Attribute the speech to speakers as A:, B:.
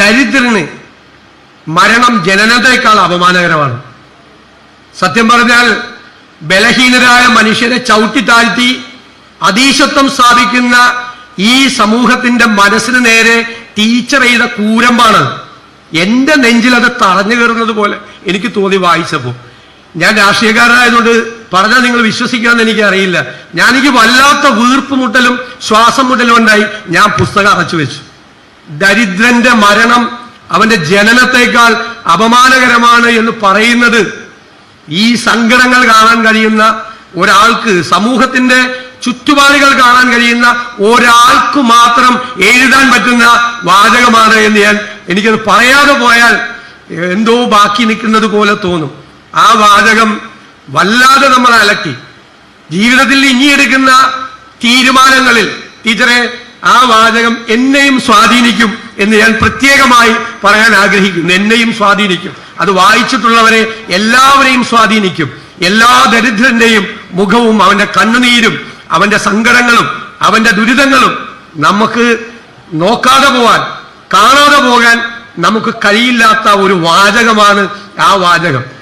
A: ദരിദ്രന് മരണം ജനനത്തെക്കാൾ അപമാനകരമാണ്. സത്യം പറഞ്ഞാൽ ബലഹീനരായ മനുഷ്യരെ ചവിട്ടി താഴ്ത്തി അതീശത്വം സ്ഥാപിക്കുന്ന ഈ സമൂഹത്തിന്റെ മനസ്സിന് നേരെ ടീച്ചർ ചെയ്ത കൂരമ്പാണ്. എന്റെ നെഞ്ചിൽ അത് തടഞ്ഞു കയറുന്നത് പോലെ എനിക്ക് തോന്നി വായിച്ചപ്പോൾ ഞാൻ രാഷ്ട്രീയക്കാരനായതുകൊണ്ട് പറഞ്ഞാൽ നിങ്ങൾ വിശ്വസിക്കാമെന്ന് എനിക്ക് അറിയില്ല ഞാൻ എനിക്ക് വല്ലാത്ത വീർപ്പ് മുട്ടലും ശ്വാസം മുട്ടലും ഉണ്ടായി ഞാൻ പുസ്തകം അടച്ചു വെച്ചു. ദരിദ്രന്റെ മരണം അവന്റെ ജനനത്തെക്കാൾ അപമാനകരമാണ് എന്ന് പറയുന്നത് ഈ സങ്കടങ്ങൾ കാണാൻ കഴിയുന്ന ഒരാൾക്ക് സമൂഹത്തിന്റെ ചുറ്റുപാടുകൾ കാണാൻ കഴിയുന്ന ഒരാൾക്ക് മാത്രം എഴുതാൻ പറ്റുന്ന വാചകമാണ് എന്ന് ഞാൻ എനിക്കത് പറയാതെ പോയാൽ എന്തോ ബാക്കി നിൽക്കുന്നത് പോലെ തോന്നും. ആ വാചകം വല്ലാതെ നമ്മൾ അലക്കി ജീവിതത്തിൽ ഇനിയെടുക്കുന്ന തീരുമാനങ്ങളിൽ ടീച്ചറെ ആ വാചകം എന്നെയും സ്വാധീനിക്കും എന്ന് ഞാൻ പ്രത്യേകമായി പറയാൻ ആഗ്രഹിക്കുന്നു. എന്നെയും സ്വാധീനിക്കും. അത് വായിച്ചിട്ടുള്ളവരെ എല്ലാവരെയും സ്വാധീനിക്കും. എല്ലാ ദരിദ്രന്റെയും മുഖവും അവന്റെ കണ്ണുനീരും അവന്റെ സങ്കടങ്ങളും അവന്റെ ദുരിതങ്ങളും നമുക്ക് നോക്കാതെ പോവാൻ കാണാതെ പോകാൻ നമുക്ക് കഴിയില്ലാത്ത ഒരു വാചകമാണ് ആ വാചകം.